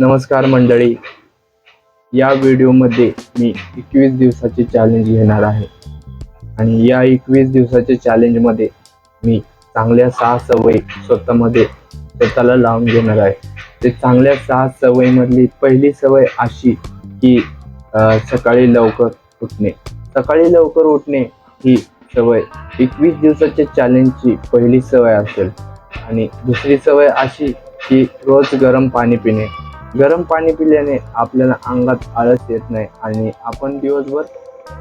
नमस्कार मंडळी. या व्हिडिओमध्ये मी एकवीस दिवसाचे चॅलेंज घेणार आहे. आणि या एकवीस दिवसाच्या चॅलेंजमध्ये मी चांगल्या सहा सवयी स्वतःमध्ये स्वतःला लावून घेणार आहे. ते चांगल्या सहा सवयीमधली पहिली सवय अशी की सकाळी लवकर उठणे. सकाळी लवकर उठणे ही सवय एकवीस दिवसाच्या चॅलेंजची पहिली सवय असेल. आणि दुसरी सवय अशी की रोज गरम पाणी पिणे. गरम पाणी पिल्याने आपल्याला अंगात आळस येत नाही आणि आपण दिवसभर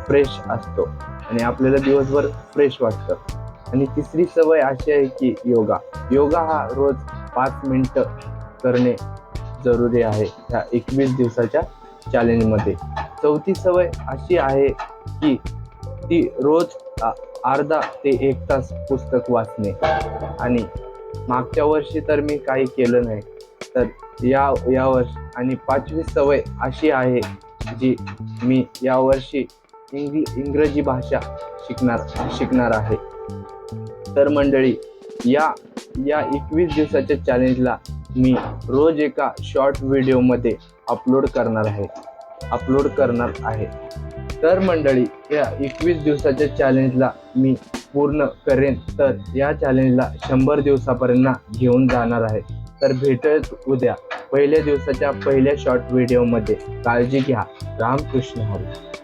फ्रेश असतो आणि आपल्याला दिवसभर फ्रेश वाटतं. आणि तिसरी सवय अशी आहे की योगा. योगा हा रोज पाच मिनटं करणे जरुरी आहे ह्या एकवीस दिवसाच्या चॅलेंजमध्ये चौथी सवय अशी आहे की ती रोज अर्धा ते एक तास पुस्तक वाचणे. आणि मागच्या वर्षी तर मी काही केलं नाही. तर या या वर्षी आणि पाचवी सवय अशी आहे जी मी यावर्षी इंग्ल इंग्रजी भाषा शिकणार शिकणार आहे. तर मंडळी या या एकवीस दिवसाच्या चॅलेंजला मी रोज एका शॉर्ट व्हिडिओमध्ये अपलोड करणार आहे. अपलोड करणार आहे. तर मंडळी या एकवीस दिवसाच्या चॅलेंजला मी पूर्ण करेन तर या चॅलेंजला शंभर दिवसापर्यंत घेऊन जाणार आहे. तर भेटत उद्या. पहिल्या दिवसाच्या पहिल्या शॉर्ट व्हिडिओमध्ये काळजी घ्या. रामकृष्ण हरी.